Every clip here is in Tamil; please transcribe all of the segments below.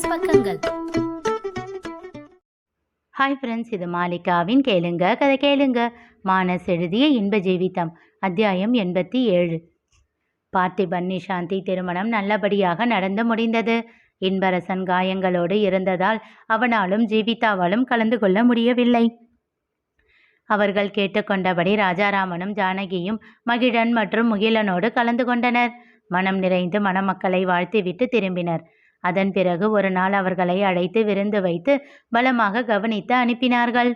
பிசினஸ் பக்கங்கள். ஹாய் ஃப்ரெண்ட்ஸ் இது மாலிகாவின் கேளுங்க கதை கேளுங்க. மானஸ் எழுதிய இன்ப ஜீவிதம் அத்தியாயம் எண்பத்தி ஏழு. பார்த்திபன் நிஷாந்தி திருமணம் நல்லபடியாக நடந்து முடிந்தது. இன்பரசன் காயங்களோடு இருந்ததால் அவனாலும் ஜீவிதாவாலும் கலந்து கொள்ள முடியவில்லை. அவர்கள் கேட்டுக்கொண்டபடி ராஜாராமனும் ஜானகியும் மகிழன் மற்றும் முகிலனோடு கலந்து கொண்டனர். மனம் நிறைந்து மணமக்களை வாழ்த்திவிட்டு திரும்பினர். அதன் பிறகு ஒரு நாள் அவர்களை அழைத்து விருந்து வைத்து பலமாக கவனித்து அனுப்பினார்கள்.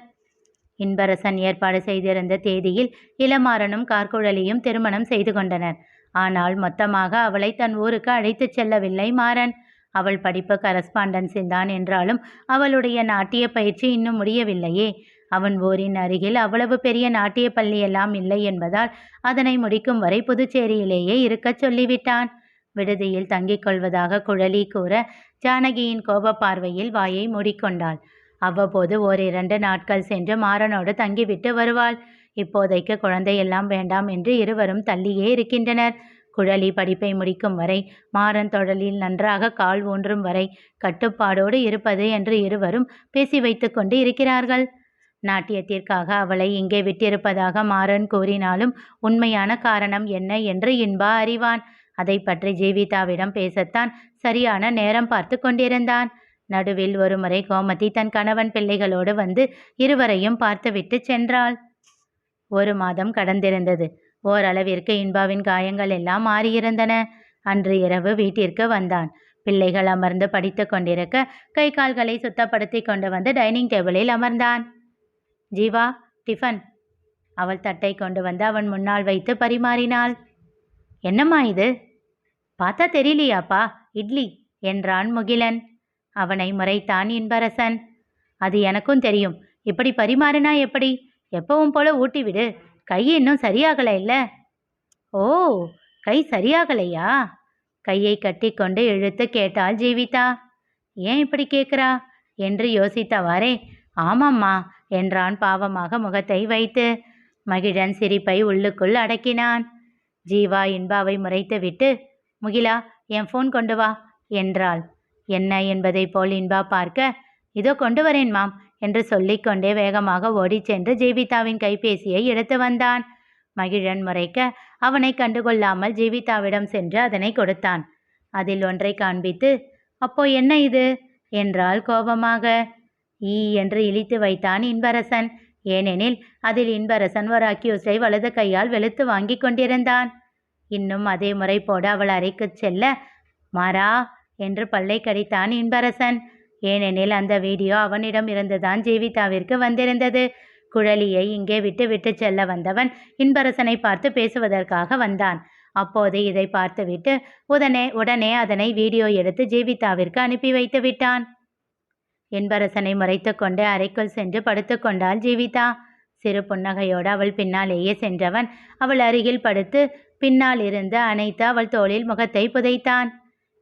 இன்பரசன் ஏற்பாடு செய்திருந்த தேதியில் இளமாறனும் கார்குழலியும் திருமணம் செய்து கொண்டனர். ஆனால் மொத்தமாக அவளை தன் ஊருக்கு அழைத்துச் செல்லவில்லை மாறன். அவள் படிப்பு கரஸ்பாண்டன்ஸில் தான் என்றாலும் அவளுடைய நாட்டிய பயிற்சி இன்னும் முடியவில்லையே. அவன் ஊரின் அருகில் அவ்வளவு பெரிய நாட்டிய பள்ளியெல்லாம் இல்லை என்பதால் அதனை முடிக்கும் வரை புதுச்சேரியிலேயே இருக்கச் சொல்லிவிட்டான். விடுதியில் தங்கிக் கொள்வதாக குழலி கூற ஜானகியின் கோப பார்வையில் வாயை மூடிக்கொண்டாள். அவ்வப்போது ஓரிரண்டு நாட்கள் சென்று மாறனோடு தங்கிவிட்டு வருவாள். இப்போதைக்கு குழந்தையெல்லாம் வேண்டாம் என்று இருவரும் தள்ளியே இருக்கின்றனர். குழலி படிப்பை முடிக்கும் வரை மாறன் தொடலில் நன்றாக கால் ஊன்றும் வரை கட்டுப்பாடோடு இருப்பது என்று இருவரும் பேசி வைத்து கொண்டு இருக்கிறார்கள். நாட்டியத்திற்காக அவளை இங்கே விட்டிருப்பதாக மாறன் கூறினாலும் உண்மையான காரணம் என்ன என்று இன்பா அறிவான். அதை பற்றி ஜீவிதாவிடம் பேசத்தான் சரியான நேரம் பார்த்து கொண்டிருந்தான். நடுவில் ஒருமுறை கோமதி தன் கணவன் பிள்ளைகளோடு வந்து இருவரையும் பார்த்துவிட்டு சென்றாள். ஒரு மாதம் கடந்திருந்தது. ஓரளவிற்கு இன்பாவின் காயங்கள் எல்லாம் மாறியிருந்தன. அன்று இரவு வீட்டிற்கு வந்தான். பிள்ளைகள் அமர்ந்து படித்து கொண்டிருக்க கை கால்களை சுத்தப்படுத்தி கொண்டு வந்து டைனிங் டேபிளில் அமர்ந்தான். ஜீவா டிஃபன். அவள் தட்டை கொண்டு வந்து அவன் முன்னால் வைத்து பரிமாறினாள். என்னம்மா இது? பார்த்தா தெரியலையாப்பா இட்லி என்றான் முகிலன். அவனை முறைத்தான் இன்பரசன். அது எனக்கும் தெரியும். இப்படி பரிமாறினா எப்படி? எப்பவும் போல ஊட்டி விடு. கை இன்னும் சரியாகல இல்ல? ஓ கை சரியாகலையா? கையை கட்டிக்கொண்டு இழுத்து கேட்டாள் ஜீவிதா. ஏன் இப்படி கேட்குறா? என்று யோசித்தவாறே. ஆமாம்மா என்றான் பாவமாக முகத்தை வைத்து. மகிழன் சிரிப்பை உள்ளுக்குள் அடக்கினான். ஜீவா இன்பாவை முறைத்துவிட்டு முகிலா என் ஃபோன் கொண்டு வா என்றாள். என்ன என்பதை போல் இன்பா பார்க்க? இதோ கொண்டு வரேன் மாம் என்று சொல்லிக்கொண்டே வேகமாக ஓடிச் சென்று ஜீவிதாவின் கைபேசியை எடுத்து வந்தான். மகிழன் முறைக்க அவனை கண்டுகொள்ளாமல் ஜீவிதாவிடம் சென்று அதனை கொடுத்தான். அதில் ஒன்றை காண்பித்து அப்போ என்ன இது? என்றால் கோபமாக. ஈ என்று இழித்து வைத்தான் இன்பரசன். ஏனெனில் அதில் இன்பரசன் ஒரு அக்யூஸை வலது கையால் வெளுத்து வாங்கி கொண்டிருந்தான். இன்னும் அதே முறை போட அவள் அறைக்குச் செல்ல மாறா என்று பல்லை கடித்தான் இன்பரசன். ஏனெனில் அந்த வீடியோ அவனிடம் இருந்துதான் ஜீவிதாவிற்கு வந்திருந்தது. குழலியை இங்கே விட்டு விட்டு செல்ல வந்தவன் இன்பரசனை பார்த்து பேசுவதற்காக வந்தான். அப்போது இதை பார்த்துவிட்டு உடனே உடனே அதனை வீடியோ எடுத்து ஜீவிதாவிற்கு அனுப்பி வைத்து விட்டான். என்பரசனை முறைத்து கொண்டு அறைக்குள் சென்று படுத்துக்கொண்டாள் ஜீவிதா. சிறு புன்னகையோடு அவள் பின்னாலேயே சென்றவன் அவள் அருகில் படுத்து பின்னால் இருந்து அணைத்து அவள் தோளில் முகத்தை புதைத்தான்.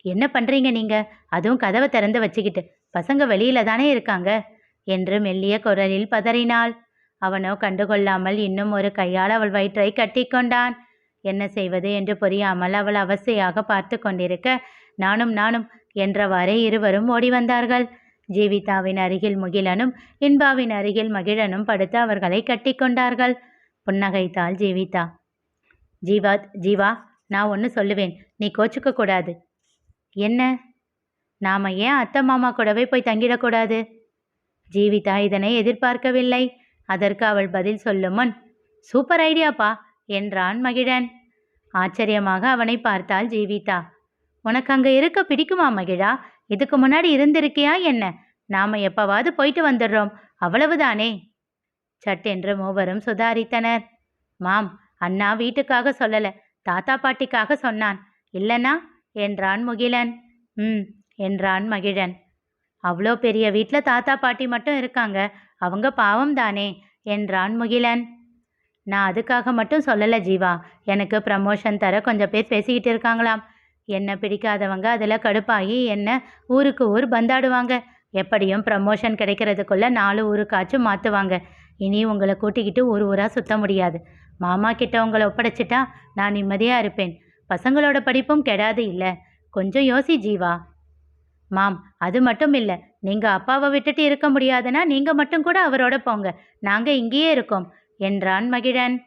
என்ன பண்றீங்க நீங்க? அதுவும் கதவை திறந்து வச்சுக்கிட்டு. பசங்க வெளியில தானே இருக்காங்க? என்று மெல்லிய குரலில் பதறினாள். அவனோ கண்டுகொள்ளாமல் இன்னும் ஒரு கையால் அவள் வயிற்றை கட்டிக்கொண்டான் என்ன செய்வது? என்று புரியாமல் அவள் அவஸ்தையாக பார்த்து கொண்டிருக்க நானும் நானும் என்றவாறே இருவரும் ஓடி வந்தார்கள். ஜீவிதாவின் அருகில் முகிலனும் இன்பாவின் அருகில் மகிழனும் படுத்து அவர்களை கட்டிக்கொண்டார்கள் புன்னகைத்தாள் ஜீவிதா. ஜீவா ஜீவா நான் ஒன்று சொல்லுவேன். நீ கோச்சுக்க கூடாது. என்ன? நாம ஏன் அத்தை மாமா கூடவே போய் தங்கிடக்கூடாது? ஜீவிதா இதனை எதிர்பார்க்கவில்லை. அதற்கு அவள் பதில் சொல்லும் முன் சூப்பர் ஐடியாப்பா என்றான் மகிழன். ஆச்சரியமாக அவனை பார்த்தாள் ஜீவிதா. உனக்கு அங்கே இருக்க பிடிக்குமா மகிழா? இதுக்கு முன்னாடி இருந்திருக்கியா என்ன? நாம எப்பவாவது போயிட்டு வந்துடுறோம். அவ்வளவுதானே? சட்டென்று மூவரும் சுதாரித்தனர். மாம் அண்ணா வீட்டுக்காக சொல்லல. தாத்தா பாட்டிக்காக சொன்னான். இல்லனா? என்றான் முகிலன். ம் என்றான் மகிழன். அவ்வளோ பெரிய வீட்டில் தாத்தா பாட்டி மட்டும் இருக்காங்க. அவங்க பாவம் தானே என்றான் முகிலன். நான் அதுக்காக மட்டும் சொல்லலை ஜீவா. எனக்கு ப்ரமோஷன் தர கொஞ்சம் பேர் பேசிக்கிட்டு இருக்காங்களாம். என்ன பிடிக்காதவங்க அதில் கடுப்பாகி என்ன ஊருக்கு ஊர் பந்தாடுவாங்க. எப்படியும் ப்ரமோஷன் கிடைக்கிறதுக்குள்ளே நாலு ஊருக்காச்சும் மாற்றுவாங்க இனி உங்களை கூட்டிக்கிட்டு ஊர் ஊராக சுத்த முடியாது. மாமா கிட்ட உங்களை ஒப்படைச்சிட்டா நான் நிம்மதியாக இருப்பேன். பசங்களோட படிப்பும் கெடாது இல்லை. கொஞ்சம் யோசி ஜீவா. மாம் அது மட்டும் இல்லை. நீங்கள் அப்பாவை விட்டுட்டு இருக்க முடியாதுன்னா நீங்கள் மட்டும் கூட அவரோட போங்க. நாங்கள் இங்கேயே இருக்கோம். என்றான் மகிழன்.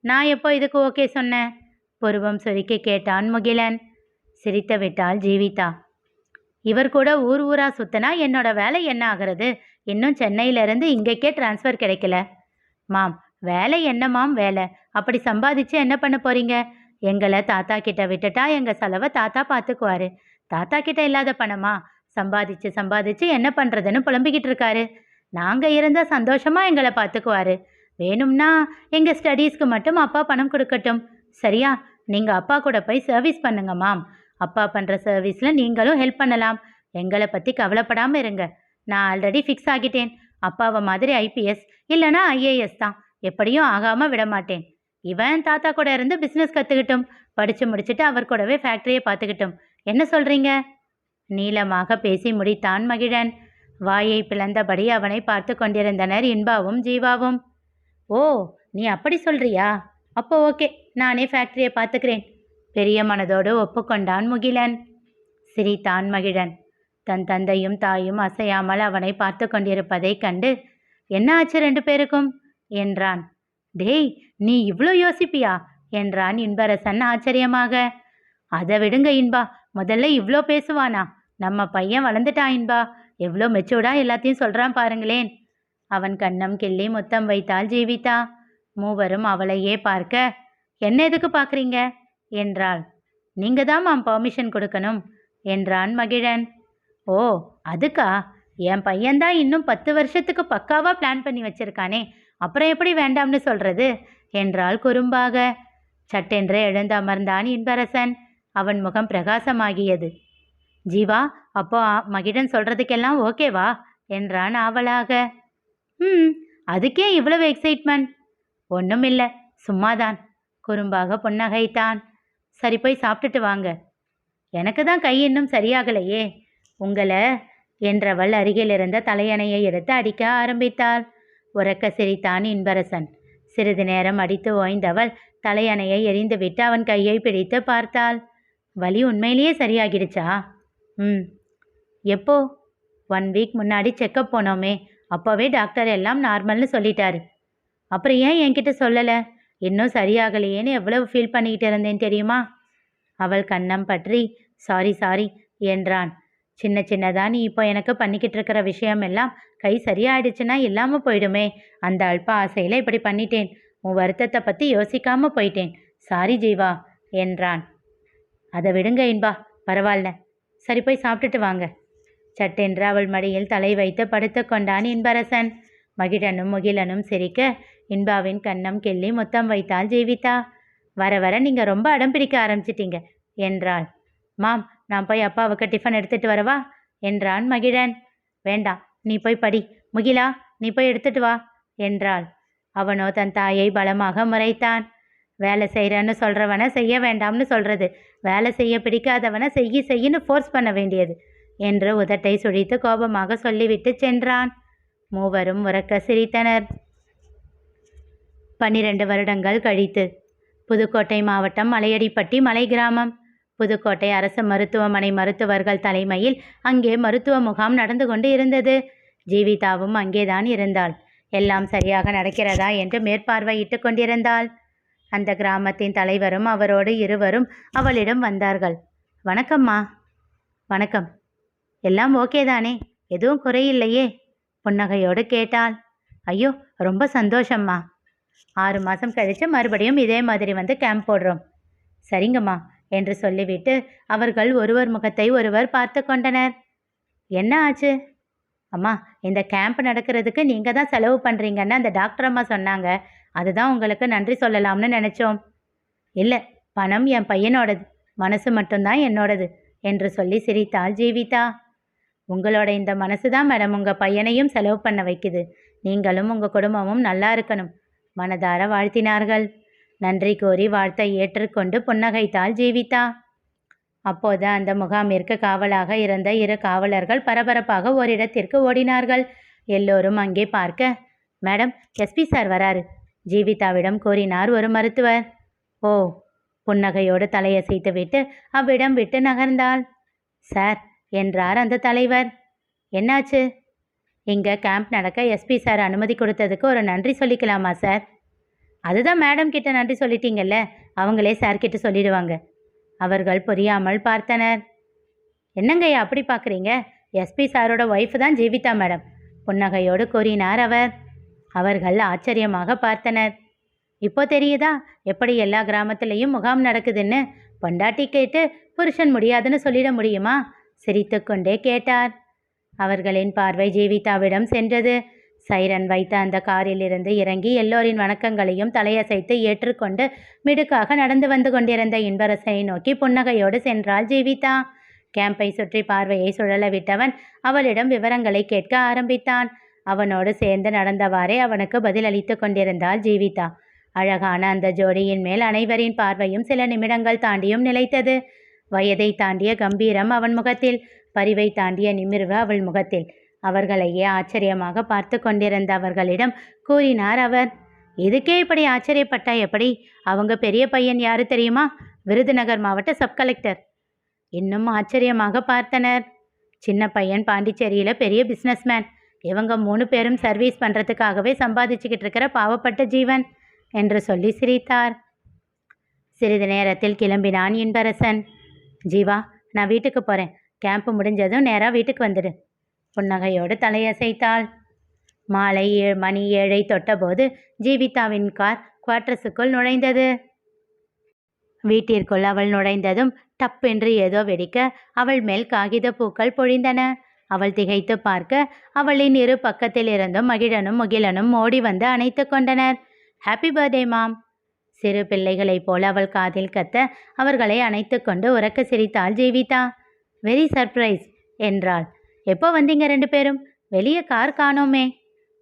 நான் எப்போ இதுக்கு ஓகே சொன்னேன்? புருவம் சுருக்கி கேட்டான் முகிலன் சிரித்து விட்டாள் ஜீவிதா. இவர் கூட ஊர் ஊரா சுத்தனா என்னோட வேலை என்ன ஆகிறது? இன்னும் சென்னையிலேருந்து இங்கேக்கே ட்ரான்ஸ்ஃபர் கிடைக்கல. மாம் வேலை என்ன மாம் வேலை. அப்படி சம்பாதிச்சு என்ன பண்ண போறீங்க? எங்களை தாத்தா கிட்ட விட்டுட்டா எங்கள் செலவை தாத்தா பார்த்துக்குவாரு தாத்தா கிட்ட இல்லாத பணமா? சம்பாதிச்சு சம்பாதிச்சு என்ன பண்ணுறதுன்னு புலம்பிக்கிட்டு இருக்காரு. நாங்கள் இருந்தால் சந்தோஷமா எங்களை பார்த்துக்குவாரு வேணும்னா எங்கள் ஸ்டடீஸ்க்கு மட்டும் அப்பா பணம் கொடுக்கட்டும். சரியா? நீங்கள் அப்பா கூட போய் சர்வீஸ் பண்ணுங்க மாம். அப்பா பண்ணுற சர்வீஸில் நீங்களும் ஹெல்ப் பண்ணலாம். எங்களை பற்றி கவலைப்படாமல் இருங்க. நான் ஆல்ரெடி ஃபிக்ஸ் ஆகிட்டேன். அப்பாவை மாதிரி ஐபிஎஸ் இல்லைனா ஐஏஎஸ் தான். எப்படியும் ஆகாமல் விடமாட்டேன் இவன் தாத்தா கூட இருந்து பிஸ்னஸ் கற்றுக்கிட்டும் படித்து முடிச்சுட்டு அவர் கூடவே ஃபேக்ட்ரியை பார்த்துக்கிட்டும். என்ன சொல்கிறீங்க நீளமாக பேசி முடித்தான் மகிழன். வாயை பிளந்தபடி அவனை பார்த்து கொண்டிருந்தனர் இன்பாவும் ஜீவாவும். ஓ நீ அப்படி சொல்றியா? அப்போ ஓகே நானே ஃபேக்ட்ரியை பார்த்துக்கிறேன். பெரிய மனதோடு ஒப்புக்கொண்டான் முகிலன். சிரித்தான் மகிழன். தன் தந்தையும் தாயும் அசையாமல் அவனை பார்த்து கொண்டிருப்பதைக் கண்டு என்ன ஆச்சு ரெண்டு பேருக்கும்? என்றான். டேய் நீ இவ்வளோ யோசிப்பியா? என்றான் இன்பரசன் ஆச்சரியமாக. அதை விடுங்க இன்பா முதல்ல இவ்வளோ பேசுவானா? நம்ம பையன் வளர்ந்துட்டான் இன்பா? எவ்வளோ மெச்சூர்டா எல்லாத்தையும் சொல்கிறான் பாருங்களேன். அவன் கண்ணம் கிள்ளி முத்தம் வைத்தாள் ஜீவிதா மூவரும் அவளையே பார்க்க என்ன எதுக்கு பார்க்குறீங்க? என்றாள். நீங்க தான் மாம் பர்மிஷன் கொடுக்கணும் என்றான் மகிழன். ஓ அதுக்கா? என் பையன்தான் இன்னும் பத்து வருஷத்துக்கு பக்காவா பிளான் பண்ணி வச்சிருக்கானே அப்புறம் எப்படி வேண்டாம்னு சொல்றது? என்றாள் குறும்பாக. சட்டென்று எழுந்து அமர்ந்தான் இன்பரசன். அவன் முகம் பிரகாசமாகியது. ஜீவா அப்போ மகிழன் சொல்றதுக்கெல்லாம் ஓகேவா என்றான் ஆவலாக. ம் அதுக்கே இவ்வளவு எக்ஸைட்மெண்ட் ஒன்றும் இல்லை சும்மாதான் குறும்பாக புன்னகைத்தான். சரி போய் சாப்பிட்டுட்டு வாங்க. எனக்கு தான் கை இன்னும் சரியாகலையே. உங்களை என்றவள் அருகிலிருந்த தலையணையை எடுத்து அடிக்க ஆரம்பித்தாள். உறக்க சிரித்தான் இன்பரசன். சிறிது நேரம் அடித்து ஓய்ந்தவள் தலையணையை எரிந்துவிட்டு அவன் கையை பிடித்து பார்த்தாள். வலி உண்மையிலேயே சரியாகிடுச்சா? ம். எப்போ? ஒன் வீக் முன்னாடி செக்கப் போனோமே. அப்போவே டாக்டர் எல்லாம் நார்மல்னு சொல்லிட்டாரு. அப்புறம் ஏன் என்கிட்ட சொல்லலை? இன்னும் சரியாகலையேன்னு எவ்வளவு ஃபீல் பண்ணிக்கிட்டு இருந்தேன் தெரியுமா? அவள் கண்ணம் பற்றி சாரி சாரி என்றான். சின்ன சின்னதா நீ இப்போ எனக்கு பண்ணிக்கிட்டு இருக்கிற விஷயம் எல்லாம் கை சரியாயிடுச்சுன்னா இல்லாமல் போயிடுமே. அந்த அல்ப ஆசையில் இப்படி பண்ணிட்டேன். உன் வருத்தத்தை பற்றி யோசிக்காமல் போயிட்டேன். சாரி ஜீவா என்றான். அதை விடுங்க இன்பா. பரவாயில்ல. சரி போய் சாப்பிட்டுட்டு வாங்க. சட்டென்று அவள் மடியில் தலை வைத்து படுத்து கொண்டான் இன்பரசன். மகிழனும் முகிலனும் சிரிக்க இன்பாவின் கன்னம் கிள்ளி முத்தம் வைத்தாள் ஜீவிதா வர வர நீங்கள் ரொம்ப அடம் பிடிக்க ஆரம்பிச்சிட்டீங்க என்றாள். மாம் நான் போய் அப்பாவுக்கு டிஃபன் எடுத்துட்டு வரவா என்றான் மகிழன். வேண்டாம் நீ போய் படி. முகிலா நீ போய் எடுத்துட்டு வா என்றாள். அவனோ தன் தாயை பலமாக முறைத்தான். வேலை செய்கிறேன்னு சொல்கிறவனை செய்ய வேண்டாம்னு சொல்கிறது வேலை செய்ய பிடிக்காதவனை செய்ய செய்யின்னு ஃபோர்ஸ் பண்ண வேண்டியது என்று உதட்டை சுழித்து கோபமாக சொல்லிவிட்டு சென்றான். மூவரும் உறக்க சிரித்தனர். பன்னிரண்டு வருடங்கள் கழித்து. புதுக்கோட்டை மாவட்டம் மலையடிப்பட்டி மலை கிராமம் புதுக்கோட்டை அரசு மருத்துவமனை மருத்துவர்கள் தலைமையில் அங்கே மருத்துவ முகாம் நடந்து கொண்டு இருந்தது. ஜீவிதாவும் அங்கேதான் இருந்தாள். எல்லாம் சரியாக நடக்கிறதா என்று மேற்பார்வையிட்டு கொண்டிருந்தாள். அந்த கிராமத்தின் தலைவரும் அவரோடு இருவரும் அவளிடம் வந்தார்கள். வணக்கம்மா. வணக்கம். எல்லாம் ஓகே தானே? எதுவும் குறையில்லையே? புன்னகையோடு கேட்டாள். ஐயோ ரொம்ப சந்தோஷம்மா. ஆறு மாதம் கழித்து மறுபடியும் இதே மாதிரி வந்து கேம்ப் போடுறோம். சரிங்கம்மா என்று சொல்லிவிட்டு அவர்கள் ஒருவர் முகத்தை ஒருவர் பார்த்து கொண்டனர். என்ன ஆச்சு? அம்மா இந்த கேம்ப் நடக்கிறதுக்கு நீங்கள் தான் செலவு பண்ணுறீங்கன்னு அந்த டாக்டர் அம்மா சொன்னாங்க. அதுதான் உங்களுக்கு நன்றி சொல்லலாம்னு நினச்சோம். இல்லை பணம் என் பையனோடது மனசு மட்டும்தான் என்னோடது என்று சொல்லி சிரித்தாள் ஜீவிதா. உங்களோட இந்த மனசு தான் மேடம் உங்கள் பையனையும் செலவு பண்ண வைக்குது. நீங்களும் உங்கள் குடும்பமும் நல்லா இருக்கணும். மனதார வாழ்த்தினார்கள். நன்றி கூறி வாழ்த்தை ஏற்றுக்கொண்டு புன்னகைத்தாள் ஜீவிதா. அப்போது அந்த முகாமிற்கு காவலாக இருந்த இரு காவலர்கள் பரபரப்பாக ஓரிடத்திற்கு ஓடினார்கள். எல்லோரும் அங்கே பார்க்க மேடம் எஸ்பி சார் வராரு ஜீவிதாவிடம் கூறினார் ஒரு மருத்துவர். ஓ புன்னகையோடு தலையசைத்துவிட்டு அவ்விடம் விட்டு நகர்ந்தாள். சார் என்றார் அந்த தலைவர். என்னாச்சு? இங்கே கேம்ப் நடக்க எஸ்பி சார் அனுமதி கொடுத்ததுக்கு ஒரு நன்றி சொல்லிக்கலாமா சார் அதுதான் மேடம் கிட்ட நன்றி சொல்லிட்டீங்கல்ல அவங்களே சார்கிட்ட சொல்லிடுவாங்க. அவர்கள் புரியாமல் பார்த்தனர். என்னங்கய்யா அப்படி பார்க்குறீங்க எஸ்பி சாரோட ஒய்ஃப் தான் ஜீவிதா மேடம் புன்னகையோடு கூறினார் அவர். அவர்கள் ஆச்சரியமாக பார்த்தனர். இப்போ தெரியுதா? எப்படி எல்லா கிராமத்துலேயும் முகாம் நடக்குதுன்னு? பொண்டாட்டி கேட்டு புருஷன் முடியாதுன்னு சொல்லிட முடியுமா? சிரித்துக்கொண்டே கேட்டார். அவர்களின் பார்வை ஜீவிதாவிடம் சென்றது. சைரன் வைத்த அந்த காரிலிருந்து இறங்கி எல்லோரின் வணக்கங்களையும் தலையசைத்து ஏற்றுக்கொண்டு மிடுக்காக நடந்து வந்து கொண்டிருந்த இன்பரசனை நோக்கி புன்னகையோடு சென்றாள் ஜீவிதா. கேம்பை சுற்றி பார்வையை சுழல விட்டவன் அவளிடம் விவரங்களை கேட்க ஆரம்பித்தான். அவனோடு சேர்ந்து நடந்தவாறே அவனுக்கு பதிலளித்து கொண்டிருந்தாள் ஜீவிதா. அழகான அந்த ஜோடியின் மேல் அனைவரின் பார்வையும் சில நிமிடங்கள் தாண்டியும் நிலைத்தது. வயதை தாண்டிய கம்பீரம் அவன் முகத்தில் பரிவை தாண்டிய நிமிர்வு அவள் முகத்தில். அவர்களையே ஆச்சரியமாக பார்த்து கொண்டிருந்த அவர்களிடம் கூறினார் அவர் இதுக்கே இப்படி ஆச்சரியப்பட்டா எப்படி? அவங்க பெரிய பையன் யாரு தெரியுமா? விருதுநகர் மாவட்ட சப் கலெக்டர். இன்னும் ஆச்சரியமாக பார்த்தனர். சின்ன பையன் பாண்டிச்சேரியில் பெரிய பிஸ்னஸ்மேன் இவங்க மூணு பேரும் சர்வீஸ் பண்ணுறதுக்காகவே சம்பாதிச்சுக்கிட்டு இருக்கிற பாவப்பட்ட ஜீவன் என்று சொல்லி சிரித்தார். சிறிது நேரத்தில் கிளம்பினான் இன்பரசன். ஜீவா நான் வீட்டுக்கு போகிறேன் கேம்ப் முடிஞ்சதும் நேராக வீட்டுக்கு வந்துடு. புன்னகையோடு தலையசைத்தாள். மாலை ஏ மணி ஏழை தொட்டபோது ஜீவிதாவின் கார் குவார்டர்ஸுக்குள் நுழைந்தது. வீட்டிற்குள் அவள் நுழைந்ததும் டப்பென்று ஏதோ வெடிக்க அவள் மேல் காகித பூக்கள் பொழிந்தன. அவள் திகைத்து பார்க்க அவளின் இரு பக்கத்திலிருந்தும் மகிழனும் முகிலனும் ஓடி வந்து அணைத்து கொண்டனர். ஹாப்பி பர்த்டே மாம் சிறு பிள்ளைகளைப் போல அவள் காதில் கத்த அவர்களை அணைத்து கொண்டு உறக்க சிரித்தாள் ஜீவிதா. வெரி சர்ப்ரைஸ் என்றாள். எப்போ வந்தீங்க ரெண்டு பேரும்? வெளியே கார் காணோமே.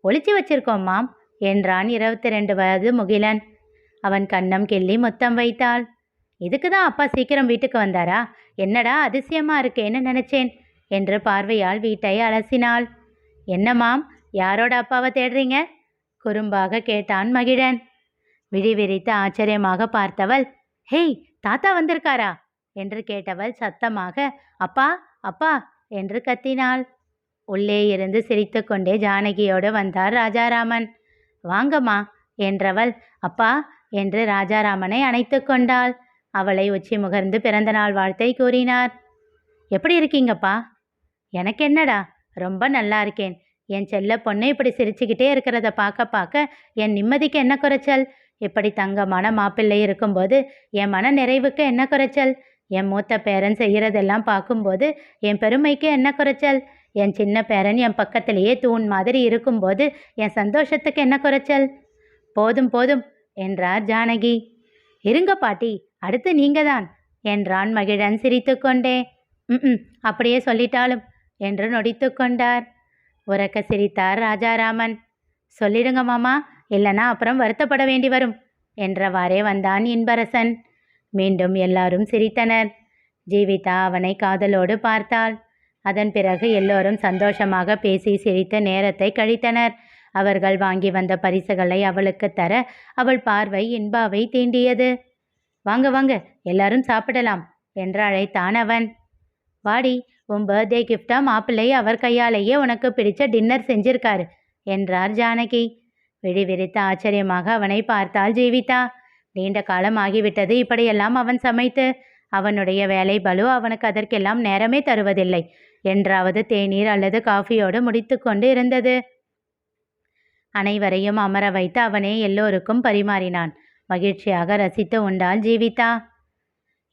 ஒளிச்சு வச்சிருக்கோம் மாம் என்றான் இருபத்தி ரெண்டு வயது முகிலன். அவன் கண்ணம் கிள்ளி முத்தம் வைத்தாள். இதுக்கு தான் அப்பா சீக்கிரம் வீட்டுக்கு வந்தாரா? என்னடா அதிசயமா இருக்கேன்னு நினைச்சேன்? என்று பார்வையால் வீட்டை அலசினாள். என்ன மாம் யாரோட அப்பாவை தேடுறீங்க? குறும்பாக கேட்டான் மகிழன். விழிவிரித்து ஆச்சரியமாக பார்த்தவள் ஹேய் தாத்தா வந்திருக்காரா? என்று கேட்டவள் சத்தமாக அப்பா அப்பா என்று கத்தினாள். உள்ளே இருந்து சிரித்துக்கொண்டே ஜானகியோடு வந்தார் ராஜாராமன். வாங்கம்மா என்றவள் அப்பா என்று ராஜாராமனை அணைத்து கொண்டாள். அவளை உச்சி முகர்ந்து பிறந்தநாள் வாழ்த்தை கூறினார். எப்படி இருக்கீங்கப்பா? எனக்கு என்னடா ரொம்ப நல்லா இருக்கேன். என் செல்ல பொண்ணு இப்படி சிரிச்சுக்கிட்டே இருக்கிறத பார்க்க பார்க்க என் நிம்மதிக்கு என்ன குறைச்சல்? இப்படி தங்கமான மாப்பிள்ளை இருக்கும்போது என் மன நிறைவுக்கு என்ன குறைச்சல்? என் மூத்த பேரன் செய்கிறதெல்லாம் பார்க்கும்போது என் பெருமைக்கு என்ன குறைச்சல்? என் சின்ன பேரன் என் பக்கத்திலேயே தூண் மாதிரி இருக்கும்போது என் சந்தோஷத்துக்கு என்ன குறைச்சல்? போதும் போதும் என்றார் ஜானகி. இருங்க பாட்டி அடுத்து நீங்க தான் என்றான் மகிழன் சிரித்துக்கொண்டே. ம் அப்படியே சொல்லிட்டாலும் என்று நொடித்து கொண்டார். உறக்க சிரித்தார் ராஜாராமன். சொல்லிடுங்க மாமா இல்லைனா அப்புறம் வருத்தப்பட வேண்டி வரும் என்றவாறே வந்தான் இன்பரசன். மீண்டும் எல்லாரும் சிரித்தனர். ஜீவிதா அவனை காதலோடு பார்த்தாள். அதன் பிறகு எல்லோரும் சந்தோஷமாக பேசி சிரித்த நேரத்தை கழித்தனர். அவர்கள் வாங்கி வந்த பரிசுகளை அவளுக்கு தர அவள் பார்வை இன்பாவை தீண்டியது. வாங்க வாங்க எல்லாரும் சாப்பிடலாம் என்று அழைத்தான் அவன். வாடி உன் பர்த்டே கிஃப்டா மாப்பிள்ளை அவர் கையாலேயே உனக்கு பிடிச்ச டின்னர் செஞ்சிருக்காரு என்றார் ஜானகி. விழிவிரித்து ஆச்சரியமாக அவனை பார்த்தாள் ஜீவிதா. நீண்ட காலம் ஆகிவிட்டது. இப்படியெல்லாம் அவன் சமைத்து அவனுடைய வேலை பலு அவனுக்கு அதற்கெல்லாம் நேரமே தருவதில்லை. என்றாவது தேநீர் அல்லது காஃபியோடு முடித்து கொண்டு இருந்தது. அனைவரையும் அமர வைத்து அவனே எல்லோருக்கும் பரிமாறினான். மகிழ்ச்சியாக ரசித்து உண்டால் ஜீவிதா.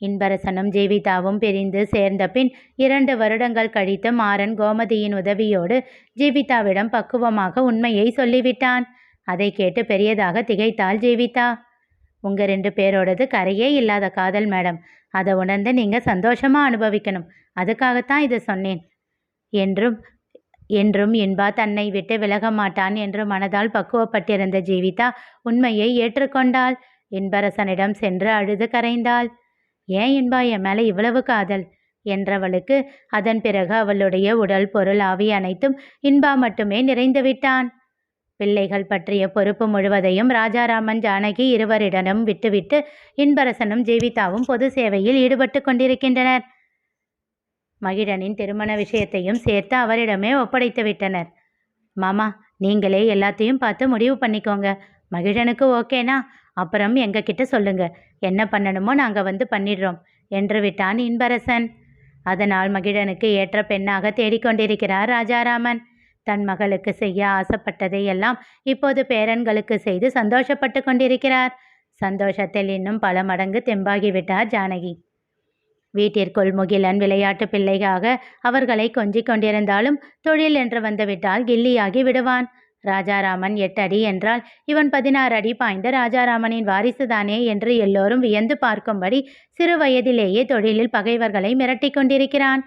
இன்பரசனும் ஜீவிதாவும் பிரிந்து சேர்ந்த பின் இரண்டு வருடங்கள் கழித்து மாறன் கோமதியின் உதவியோடு ஜீவிதாவிடம் பக்குவமாக உண்மையை சொல்லிவிட்டான். அதை கேட்டு பெரியதாக திகைத்தாள் ஜீவிதா. உங்கள் ரெண்டு பேரோடது கரையே இல்லாத காதல் மேடம். அதை உணர்ந்து நீங்கள் சந்தோஷமாக அனுபவிக்கணும். அதுக்காகத்தான் இதை சொன்னேன். என்றும் என்றும் இன்பா தன்னை விட்டு விலக மாட்டான் என்று மனதால் பக்குவப்பட்டிருந்த ஜீவிதா உண்மையை ஏற்றுக்கொண்டாள். இன்பரசனிடம் சென்று அழுது கரைந்தாள். ஏன் இன்பா என் மேலே இவ்வளவு காதல்? என்றவளுக்கு அதன் பிறகு அவளுடைய உடல் பொருள் ஆவி அனைத்தும் இன்பா மட்டுமே நிறைந்துவிட்டான். பிள்ளைகள் பற்றிய பொறுப்பு முழுவதையும் ராஜாராமன் ஜானகி இருவரிடமும் விட்டுவிட்டு இன்பரசனும் ஜீவிதாவும் பொது சேவையில் ஈடுபட்டு கொண்டிருக்கின்றனர். மகிழனின் திருமண விஷயத்தையும் சேர்த்து அவரிடமே ஒப்படைத்து விட்டனர். மாமா நீங்களே எல்லாத்தையும் பார்த்து முடிவு பண்ணிக்கோங்க. மகிழனுக்கு ஓகேனா? அப்புறம் எங்ககிட்ட சொல்லுங்க. என்ன பண்ணணுமோ நாங்கள் வந்து பண்ணிடுறோம் என்று விட்டான் இன்பரசன். அதனால் மகிழனுக்கு ஏற்ற பெண்ணாக தேடிக்கொண்டிருக்கிறார் ராஜாராமன். தன் மகளுக்கு செய்ய ஆசைப்பட்டதை எல்லாம் இப்போது பேரன்களுக்கு செய்து சந்தோஷப்பட்டு கொண்டிருக்கிறார். சந்தோஷத்தில் இன்னும் பல மடங்கு தெம்பாகிவிட்டார் ஜானகி. வீட்டிற்குள் முகிலன் விளையாட்டு பிள்ளையாக அவர்களை கொஞ்சிக் கொண்டிருந்தாலும் தொழில் என்று வந்துவிட்டால் கில்லியாகி விடுவான். ராஜாராமன் எட்டு அடி என்றால் இவன் பதினாறு அடி பாய்ந்த ராஜாராமனின் வாரிசுதானே என்று எல்லோரும் வியந்து பார்க்கும்படி சிறு வயதிலேயே தொழிலில் பகைவர்களை மிரட்டி கொண்டிருக்கிறான்.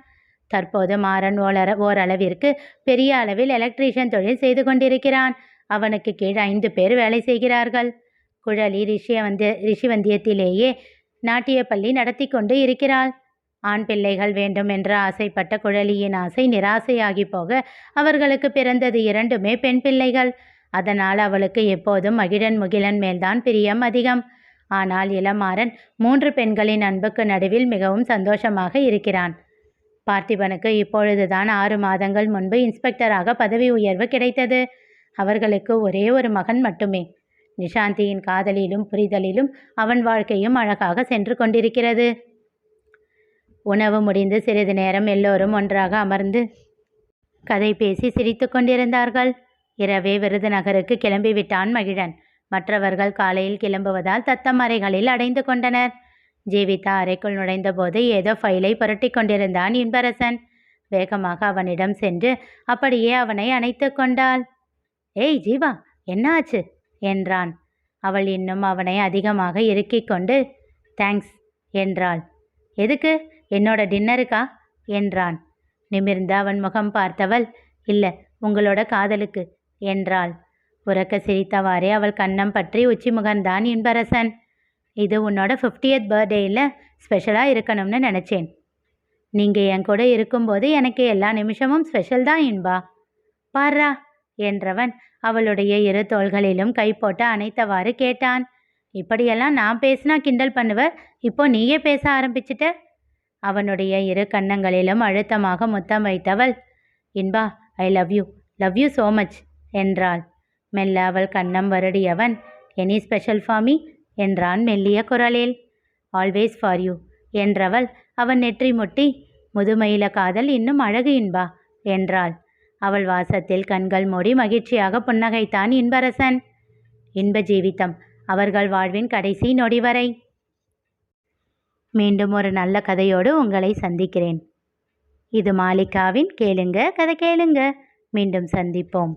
தற்போது மாறன் ஓலர ஓரளவிற்கு பெரிய அளவில் எலக்ட்ரீஷியன் தொழில் செய்து கொண்டிருக்கிறான். அவனுக்கு கீழ் ஐந்து பேர் வேலை செய்கிறார்கள். குழலி ரிஷியவந்திய ரிஷிவந்தியத்திலேயே நாட்டியப்பள்ளி நடத்தி கொண்டு இருக்கிறாள். ஆண் பிள்ளைகள் வேண்டும் என்று ஆசைப்பட்ட குழலியின் ஆசை நிராசையாகி போக அவர்களுக்கு பிறந்தது இரண்டுமே பெண் பிள்ளைகள். அதனால் அவளுக்கு எப்போதும் மகிழன் முகிலன் மேல்தான் பிரியம் அதிகம். ஆனால் இளமாறன் மூன்று பெண்களின் அன்புக்கு நடுவில் மிகவும் சந்தோஷமாக இருக்கிறான். பார்த்திபனுக்கு இப்பொழுதுதான் ஆறு மாதங்கள் முன்பு இன்ஸ்பெக்டராக பதவி உயர்வு கிடைத்தது. அவர்களுக்கு ஒரே ஒரு மகன் மட்டுமே. நிஷாந்தியின் காதலிலும் புரிதலிலும் அவன் வாழ்க்கையும் அழகாக சென்று கொண்டிருக்கிறது. உணவு முடிந்து சிறிது நேரம் எல்லோரும் ஒன்றாக அமர்ந்து கதை பேசி சிரித்து கொண்டிருந்தார்கள். இரவே விருதுநகருக்கு கிளம்பிவிட்டான் மகிழன். மற்றவர்கள் காலையில் கிளம்புவதால் தத்தம் அறைகளில் அடைந்து கொண்டனர். ஜீவிதா அறைக்குள் நுழைந்தபோது ஏதோ ஃபைலை புரட்டி கொண்டிருந்தான் இன்பரசன். வேகமாக அவனிடம் சென்று அப்படியே அவனை அணைத்து கொண்டாள். ஏய் ஜீவா என்னாச்சு? என்றான். அவள் இன்னும் அவனை அதிகமாக இறுக்கிக் கொண்டு தேங்க்ஸ் என்றாள். எதுக்கு? என்னோட டின்னருக்கா? என்றான். நிமிர்ந்து அவன் முகம் பார்த்தவள் இல்லை உங்களோட காதலுக்கு என்றாள். உறக்க சிரித்தவாறே அவள் கன்னம் பற்றி உச்சி முகர்ந்தான் இன்பரசன். இது உன்னோட ஃபிஃப்டியத் பர்த்டேயில் ஸ்பெஷலாக இருக்கணும்னு நினச்சேன். நீங்கள் என் கூட இருக்கும்போது எனக்கு எல்லா நிமிஷமும் ஸ்பெஷல் தான் இன்பா. பாரா என்றவன் அவளுடைய இரு தோள்களிலும் கை போட்டு அணைத்தவாறு கேட்டான். இப்படியெல்லாம் நான் பேசினா கிண்டல் பண்ணுவ? இப்போ நீயே பேச ஆரம்பிச்சிட்ட? அவனுடைய இரு கன்னங்களிலும் அழுத்தமாக முத்தம் வைத்தவள் Inba I love you love you so much என்றாள். மெல்ல அவள் கன்னம் வருடியவன் எனி ஸ்பெஷல் ஃபார்மி என்றான் மெல்லிய குரலில். ஆல்வேஸ் ஃபார் யூ என்றவள் அவன் நெற்றி முட்டி. முதுமையில காதல் இன்னும் அழகு இன்பா என்றாள். அவள் வாசத்தில் கண்கள் மூடி மகிழ்ச்சியாக புன்னகைத்தான் இன்பரசன். இன்ப ஜீவிதம் அவர்கள் வாழ்வின் கடைசி நொடி வரை. மீண்டும் ஒரு நல்ல கதையோடு உங்களை சந்திக்கிறேன். இது மாலிகாவின் கேளுங்க கதை கேளுங்க. மீண்டும் சந்திப்போம்.